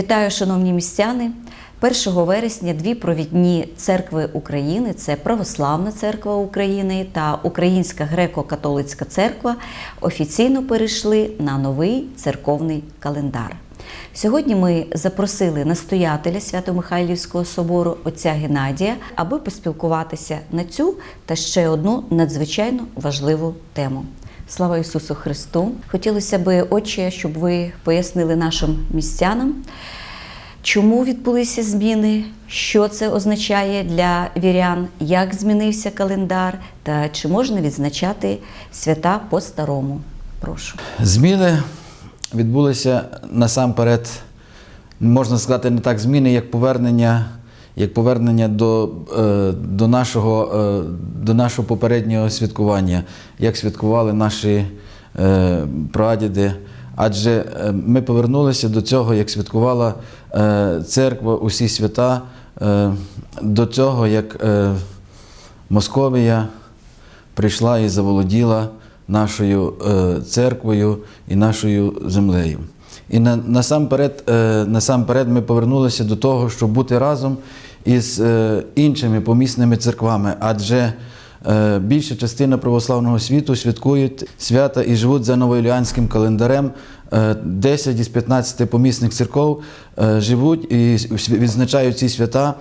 Вітаю, шановні містяни! 1 вересня дві провідні церкви України це Православна церква України та Українська греко-католицька церква офіційно перейшли на новий церковний календар. Сьогодні ми запросили настоятеля Свято-Михайлівського собору отця Геннадія, аби поспілкуватися на цю та ще одну надзвичайно важливу тему. Слава Ісусу Христу! Хотілося би, Отче, щоб ви пояснили нашим містянам, чому відбулися зміни, що це означає для вірян, як змінився календар та чи можна відзначати свята по-старому. Прошу. Зміни відбулися насамперед, можна сказати, не так зміни, як повернення, як повернення до, е, до, нашого, е, до нашого попереднього святкування, як святкували наші е, прадіди. Адже ми повернулися до цього, як святкувала церква, усі свята, до цього, як Московія прийшла і заволоділа нашою церквою і нашою землею. І насамперед, насамперед ми повернулися до того, щоб бути разом із е, іншими помісними церквами, адже е, більша частина православного світу святкують свята і живуть за новоіліанським календарем. Е, 10 із 15 помісних церков е, живуть і відзначають ці свята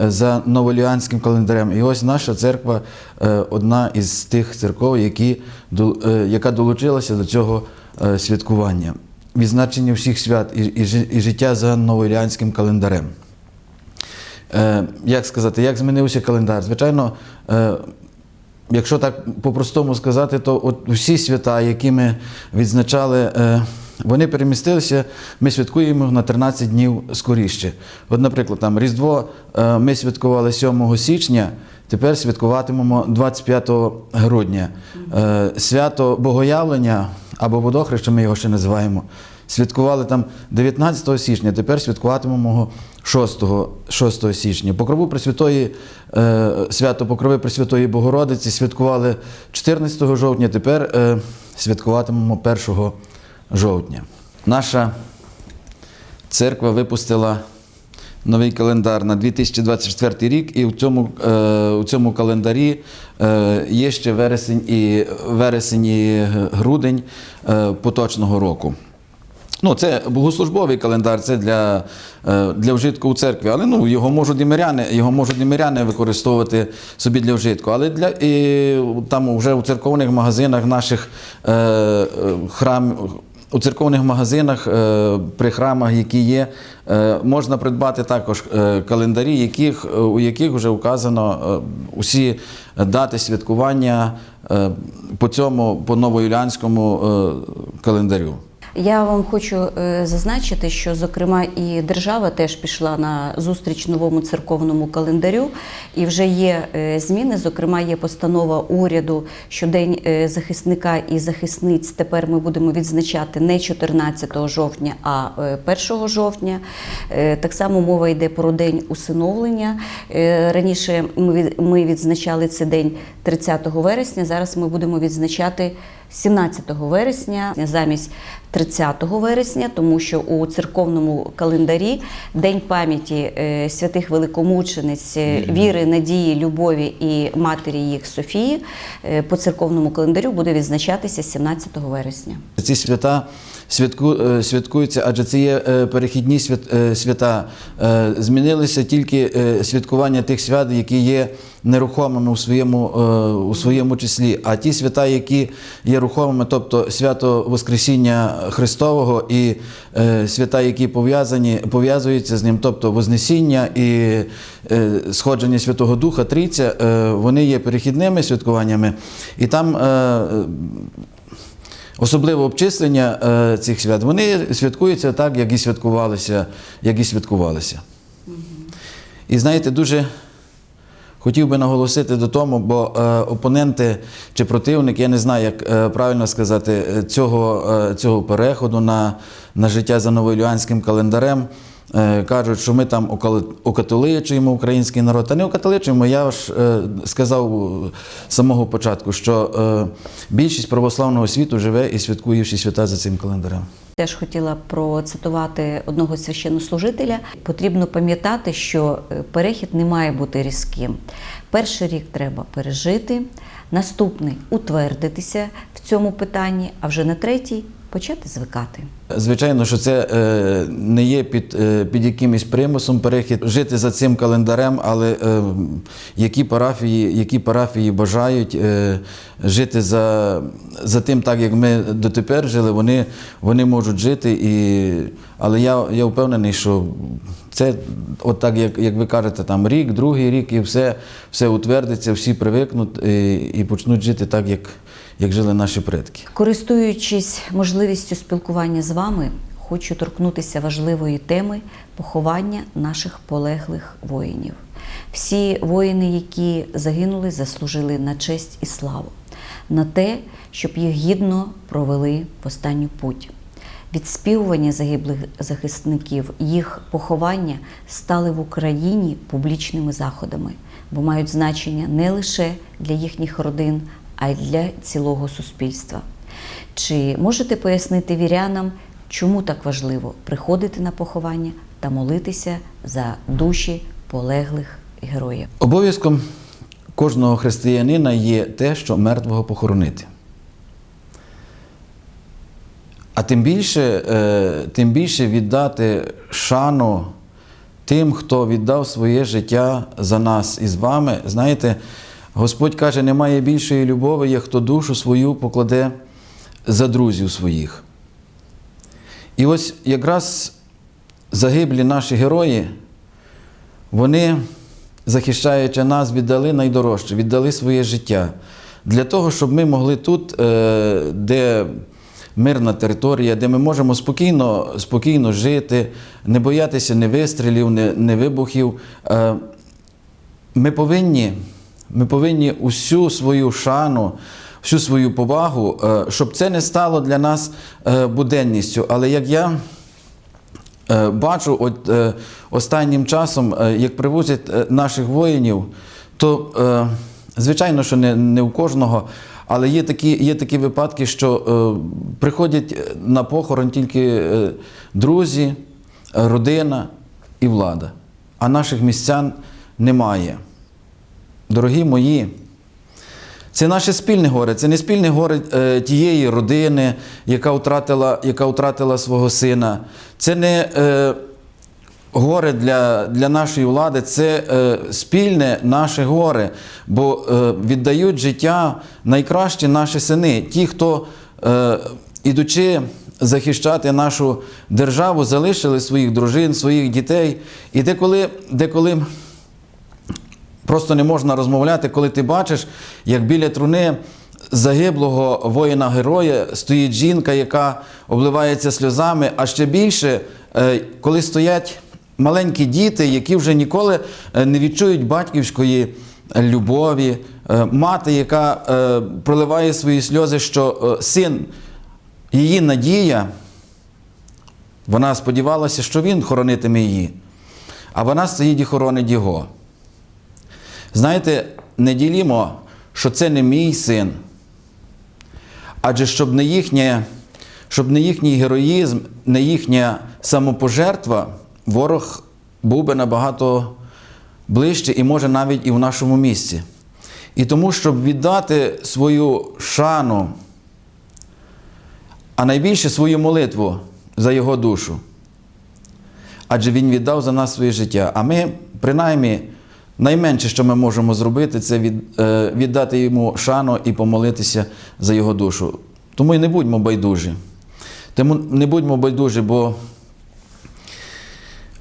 е, за новоліанським календарем. І ось наша церква е, одна із тих церков, які, е, яка долучилася до цього е, святкування. Відзначення всіх свят і, життя за новоіліанським календарем. Е, Як сказати, як змінився календар? Звичайно, е, якщо так по-простому сказати, то от усі свята, які ми відзначали, е, вони перемістилися, ми святкуємо на 13 днів скоріше. От, наприклад, там Різдво ми святкували 7 січня, тепер святкуватимемо 25 грудня. Свято Богоявлення або Водохреща, ми його ще називаємо. Святкували там 19 січня, тепер святкуватимемо 6, 6 січня. Покрову Пресвятої, е, свято Покрови Пресвятої Богородиці святкували 14 жовтня, тепер е, святкуватимемо 1 жовтня. Наша церква випустила новий календар на 2024 рік, і в цьому, е, у цьому календарі є ще вересень і, вересень і грудень поточного року. Ну, це богослужбовий календар, це для, е, для вжитку у церкві, але ну, його можуть і миряни, його можуть і миряни використовувати собі для вжитку. Але для, і, там вже у церковних магазинах наших е, е, храм, у церковних магазинах, е, при храмах, які є, можна придбати також календарі, яких, у яких вже вказано е, усі дати святкування по цьому, по новоюліанському е, календарю. Я вам хочу е, зазначити, що зокрема і держава теж пішла на зустріч новому церковному календарю, і вже є е, зміни. Зокрема, є постанова уряду, що День е, захисника і захисниць тепер ми будемо відзначати не 14 жовтня, а е, 1 жовтня. Так само мова йде про день усиновлення. Раніше ми відзначали цей день 30 вересня. Зараз ми будемо відзначати 17 вересня замість 30 вересня, тому що у церковному календарі День пам'яті е, святих великомучениць е, віри, надії, любові і матері їх Софії е, по церковному календарю буде відзначатися 17 вересня. Ці свята святку, святкуються, адже це є перехідні свята. Змінилися тільки святкування тих свят, які є нерухомими у своєму, у своєму числі. А ті свята, які є рухомими, тобто свято Воскресіння Христового і е, свята, які пов'язані, пов'язуються з ним, тобто Вознесіння і е, сходження Святого Духа, Трійця, е, вони є перехідними святкуваннями. І там е, Особливо обчислення е, цих свят, вони святкуються так, як і святкувалися, як і святкувалися. І знаєте, дуже хотів би наголосити до тому, бо е, опоненти чи противник, я не знаю, як е, правильно сказати, е, цього, цього переходу на, на життя за новоілюанським календарем, кажуть, що ми там окатоличуємо український народ. Та не окатоличуємо, я ж е, сказав з самого початку, що е, більшість православного світу живе і святкує всі свята за цим календарем. Теж хотіла процитувати одного священнослужителя. Потрібно пам'ятати, що е, перехід не має бути різким. Перший рік треба пережити, наступний утвердитися в цьому питанні, а вже на третій почати звикати. Звичайно, що це е, не є під, е, під якимось примусом перехід жити за цим календарем, але е, які, парафії, які парафії бажають жити за, за тим, так як ми дотепер жили, вони, вони можуть жити. І, але я, я впевнений, що це, от так, як, як ви кажете, там рік, другий рік, і все, все утвердиться, всі привикнуть і, і почнуть жити так, як, як жили наші предки. Користуючись можливістю спілкування з вами, хочу торкнутися важливої теми поховання наших полеглих воїнів. Всі воїни, які загинули, заслужили на честь і славу, на те, щоб їх гідно провели в останню путь. Відспівування загиблих захисників, їх поховання стали в Україні публічними заходами, бо мають значення не лише для їхніх родин, а й для цілого суспільства. Чи можете пояснити вірянам, чому так важливо приходити на поховання та молитися за душі полеглих героїв? Обов'язком кожного християнина є те, що мертвого похоронити. А тим більше, е, тим більше віддати шану тим, хто віддав своє життя за нас і з вами. Знаєте, Господь каже, немає більшої любові, як хто душу свою покладе за друзів своїх. І ось якраз загиблі наші герої, вони, захищаючи нас, віддали найдорожче, віддали своє життя для того, щоб ми могли тут, е, де мирна територія, де ми можемо спокійно, спокійно жити, не боятися ні вистрілів, ні вибухів. е, Ми повинні, ми повинні усю свою шану, всю свою повагу, е, щоб це не стало для нас е, буденністю. Але як я Е, Бачу, от останнім часом, як привозять наших воїнів, то звичайно, що не, не у кожного, але є такі, є такі випадки, що приходять на похорон тільки друзі, родина і влада, а наших містян немає. Дорогі мої, це наше спільне горе, це не спільне горе е, тієї родини, яка втратила, яка втратила свого сина. Це не е, горе для, для нашої влади, це е, спільне наше горе, бо е, віддають життя найкращі наші сини, ті, хто, е, ідучи захищати нашу державу, залишили своїх дружин, своїх дітей. І деколи, деколи Просто не можна розмовляти, коли ти бачиш, як біля труни загиблого воїна-героя стоїть жінка, яка обливається сльозами, а ще більше, е, коли стоять маленькі діти, які вже ніколи е, не відчують батьківської любові, е, мати, яка проливає свої сльози, що син, її надія, вона сподівалася, що він хоронитиме її, а вона стоїть і хоронить його. Знаєте, не ділімо, що це не мій син. Адже щоб не, їхнє, щоб не їхній героїзм, не їхня самопожертва, ворог був би набагато ближче і може навіть і в нашому місці. І тому, щоб віддати свою шану, а найбільше свою молитву за його душу. Адже він віддав за нас своє життя. А ми, принаймні, найменше, що ми можемо зробити, це від, е, віддати йому шану і помолитися за його душу. Тому і не будьмо байдужі. Тому не будьмо байдужі, бо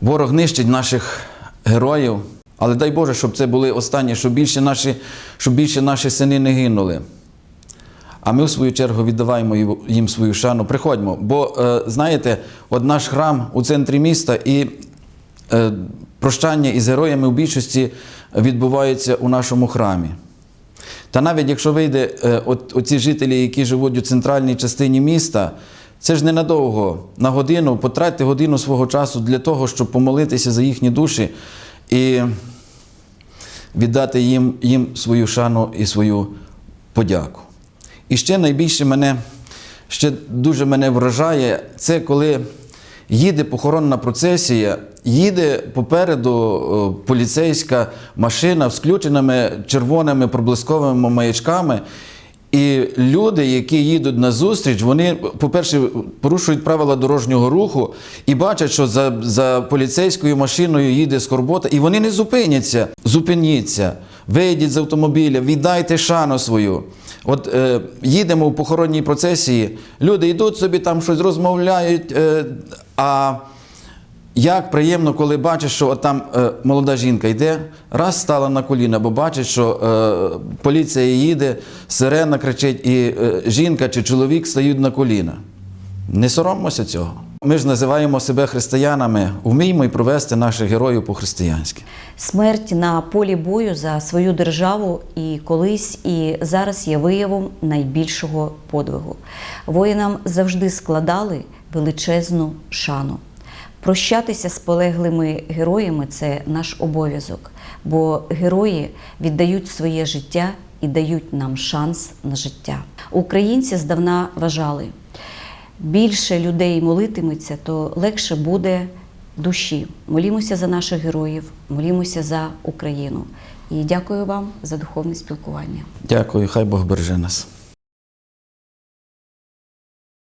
ворог нищить наших героїв. Але дай Боже, щоб це були останні, щоб більше наші, щоб більше наші сини не гинули. А ми, в свою чергу, віддаваємо їм- свою шану. Приходьмо. Бо, е, знаєте, от наш храм у центрі міста і е, прощання із героями в більшості відбувається у нашому храмі. Та навіть якщо вийде е, от, оці жителі, які живуть у центральній частині міста, Це ж ненадовго, на годину, потратьте годину свого часу для того, щоб помолитися за їхні душі і віддати їм, їм свою шану і свою подяку. І ще найбільше мене, ще дуже мене вражає, це коли їде похоронна процесія, їде попереду поліцейська машина з включеними червоними проблисковими маячками. І люди, які їдуть на зустріч, вони, по-перше, порушують правила дорожнього руху і бачать, що за, за поліцейською машиною їде скорбота, і вони не зупиняться. Зупиніться, вийдіть з автомобіля, віддайте шану свою. От е, їдемо в похоронній процесії, люди йдуть собі там щось розмовляють. Е, а як приємно, коли бачиш, що от там е, молода жінка йде, раз стала на коліна, бо бачить, що е, поліція їде, сирена кричить, і е, жінка чи чоловік стають на коліна. Не соромимося цього. Ми ж називаємо себе християнами, вміймо й провести наших героїв по-християнськи. Смерть на полі бою за свою державу і колись, і зараз є виявом найбільшого подвигу. Воїнам завжди складали величезну шану. Прощатися з полеглими героями це наш обов'язок, бо герої віддають своє життя і дають нам шанс на життя. Українці здавна вважали, більше людей молитиметься, то легше буде душі. Молімося за наших героїв, молімося за Україну. І дякую вам за духовне спілкування. Дякую, хай Бог береже нас.